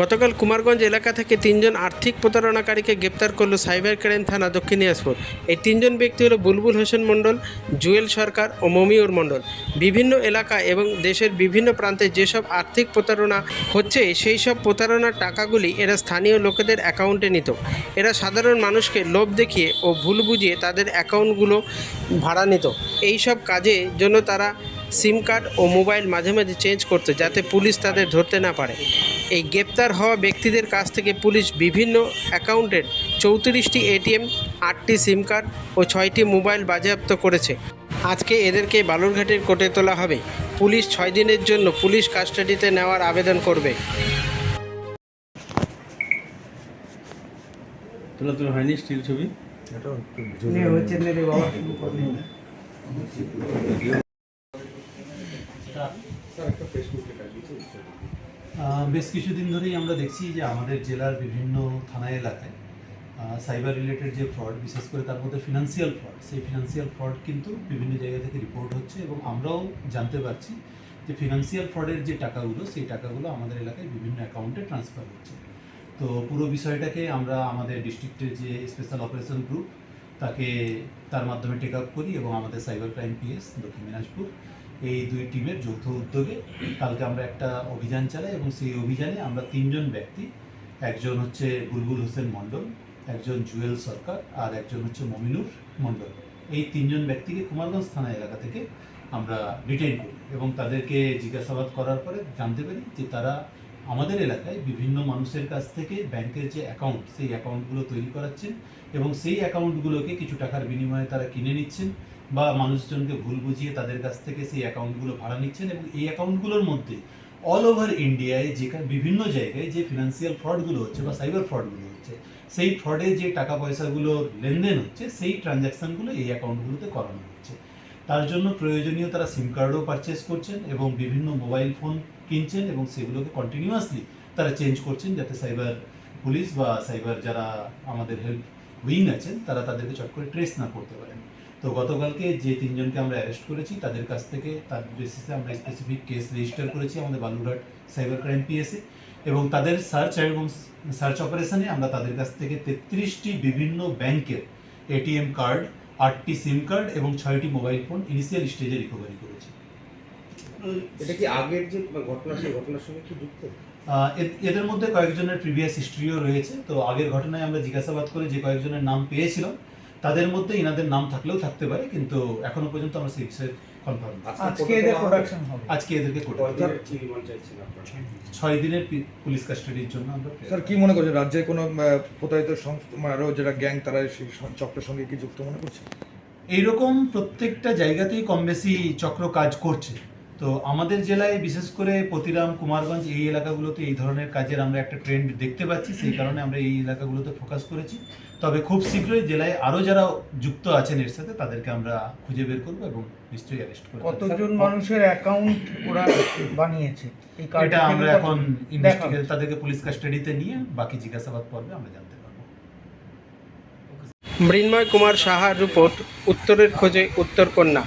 গতকাল কুমারগঞ্জ এলাকা থেকে তিনজন আর্থিক প্রতারণাকারীকে গ্রেপ্তার করল সাইবার ক্রাইম থানা দক্ষিণ দিনাজপুর। এই তিনজন ব্যক্তি হলো বুলবুল হোসেন মণ্ডল, জুয়েল সরকার ও মমিউর মণ্ডল। বিভিন্ন এলাকা এবং দেশের বিভিন্ন প্রান্তে যেসব আর্থিক প্রতারণা হচ্ছে, সেই সব প্রতারণার টাকাগুলি এরা স্থানীয় লোকেদের অ্যাকাউন্টে নিত। এরা সাধারণ মানুষকে লোভ দেখিয়ে ও ভুল বুঝিয়ে তাদের অ্যাকাউন্টগুলো ভাড়া নিত। এই সব কাজে জন্য তারা সিম কার্ড ও মোবাইল মাঝে মাঝে চেঞ্জ করতো যাতে পুলিশ তাদের ধরতে না পারে। এই গ্রেপ্তার হওয়া ব্যক্তিদের কাছ থেকে পুলিশ বিভিন্ন অ্যাকাউন্টের চৌত্রিশটি এটিএম আটটি সিম কার্ড ও ছয়টি মোবাইল বাজেয়াপ্ত করেছে। আজকে এদেরকে বালুরঘাটের কোর্টে তোলা হবে। পুলিশ ছয় দিনের জন্য পুলিশ কাস্টাডিতে নেওয়ার আবেদন করবে। তোলা তোলা হয়নি স্টিল ছবি? আহ, বেশ কিছুদিন ধরেই আমরা দেখছি যে আমাদের জেলার বিভিন্ন থানা এলাকায় সাইবার রিলেটেড যে ফ্রড বিশেষ করে তার মধ্যে ফিনান্সিয়াল ফ্রড সেই ফিনান্সিয়াল ফ্রড কিন্তু বিভিন্ন জায়গা থেকে রিপোর্ট হচ্ছে এবং আমরাও জানতে পারছি যে ফিনান্সিয়াল ফ্রডের যে টাকাগুলো সেই টাকাগুলো আমাদের এলাকায় বিভিন্ন অ্যাকাউন্টে ট্রান্সফার হচ্ছে। তো পুরো বিষয়টাকে আমরা আমাদের ডিস্ট্রিক্টের যে স্পেশাল অপারেশন গ্রুপ তাকে তার মাধ্যমে টেক আপ করি এবং আমাদের সাইবার ক্রাইম পিএস দক্ষিণ দিনাজপুর, এই দুই টিমের যৌথ উদ্যোগে কালকে আমরা একটা অভিযান চালাই এবং সেই অভিযানে আমরা তিনজন ব্যক্তি, একজন হচ্ছে বুলবুল হোসেন মণ্ডল, একজন জুয়েল সরকার আর একজন হচ্ছে মমিনুর মণ্ডল। এই তিনজন ব্যক্তিকে কুমারগঞ্জ থানা এলাকা থেকে আমরা ডিটেইন করি এবং তাদেরকে জিজ্ঞাসাবাদ করার পরে জানতে পারি যে তারা আমাদের এলাকায় বিভিন্ন মানুষের কাছ থেকে ব্যাংকের যে অ্যাকাউন্ট সেই অ্যাকাউন্টগুলো তৈরি করাচ্ছেন এবং সেই অ্যাকাউন্টগুলোকে কিছু টাকার বিনিময়ে তারা কিনে নিচ্ছেন বা মানুষজনকে ভুল বুঝিয়ে তাদের কাছ থেকে সেই অ্যাকাউন্টগুলো ভাড়া নিচ্ছেন এবং এই অ্যাকাউন্টগুলোর মধ্যে অল ওভার ইন্ডিয়ায় যেখানে বিভিন্ন জায়গায় যে ফিনান্সিয়াল ফ্রডগুলো হচ্ছে বা সাইবার ফ্রডগুলো হচ্ছে, সেই ফ্রডে যে টাকা পয়সাগুলো লেনদেন হচ্ছে, সেই ট্রানজ্যাকশানগুলো এই অ্যাকাউন্টগুলোতে করানো হচ্ছে। তার জন্য প্রয়োজনীয় তারা সিম কার্ডও পারচেস করছেন এবং বিভিন্ন মোবাইল ফোন কিনছেন এবং সেগুলোকে কন্টিনিউয়াসলি তারা চেঞ্জ করছেন যাতে সাইবার পুলিশ বা সাইবার যারা আমাদের হেল্প উইং আছেন, তারা তাদেরকে চট করে ট্রেস না করতে পারেন। তো গতকালকে যে তিনজনকে আমরা অ্যারেস্ট করেছি, তাদের কাছ থেকে, তার বেসিসে আমরা স্পেসিফিক কেস রেজিস্টার করেছি আমাদের বালুরঘাট সাইবার ক্রাইম পিএসে এবং তাদের সার্চ এবং সার্চ অপারেশনে আমরা তাদের কাছ থেকে তেত্রিশটি বিভিন্ন ব্যাংকের এটিএম কার্ড আটটি সিম কার্ড এবং ছয়টি মোবাইল ফোন ইনিশিয়াল স্টেজে রিকভারি করেছে। এটা কি আগের যে ঘটনা সেই ঘটনার সঙ্গে কি যুক্ত? এদের মধ্যে কয়েকজনের প্রিভিয়াস হিস্ট্রিও রয়েছে। তো আগের ঘটনায় আমরা জিজ্ঞাসাবাদ করে যে কয়েকজনের নাম পেয়েছিলাম তাদের মধ্যে ইনাদের নাম থাকলেও থাকতে পারে কিন্তু এখনও পর্যন্ত আমরা সেই বিষয়ে কনফার্ম আজকে এদের প্রোডাকশন হবে। আজকে এদেরকে কোর্টে কি রিমান্ড চাইছেন আপনারা? ছয় দিনের পুলিশ কাস্টাডির জন্য আমরা স্যার কি মনে করছেন? রাজ্যে কোনো আহ, প্রতারিত সংস্থা মানে আরও যারা গ্যাং তারা সেই চক্রের সঙ্গে কি যুক্ত মনে করছে এইরকম প্রত্যেকটা জায়গাতেই কম বেশি চক্র কাজ করছে। তো আমাদের জেলায় বিশেষ করে পতিরাম কুমারগঞ্জ এই এলাকাগুলোতে এই ধরনের কাজের আমরা একটা ট্রেন্ড দেখতে পাচ্ছি সেই কারণে আমরা এই এলাকাগুলোতে ফোকাস করেছি। তবে খুব শীঘ্রই জেলায় আরও যারা যুক্ত আছেন এর সাথে তাদেরকে আমরা খুঁজে বের করব এবং নিশ্চয়ই অ্যারেস্ট করব কতজন মানুষের অ্যাকাউন্ট ওরা বানিয়েছে? এটা আমরা এখন দেখা ইনভেস্টিগেট তাদেরকে পুলিশ কাস্টাডিতে নিয়ে বাকি জিজ্ঞাসাবাদ পর্বে আমরা জানতে পারব। মৃন্ময় কুমার সাহার রিপোর্ট উত্তরের খোঁজে উত্তর কন্যা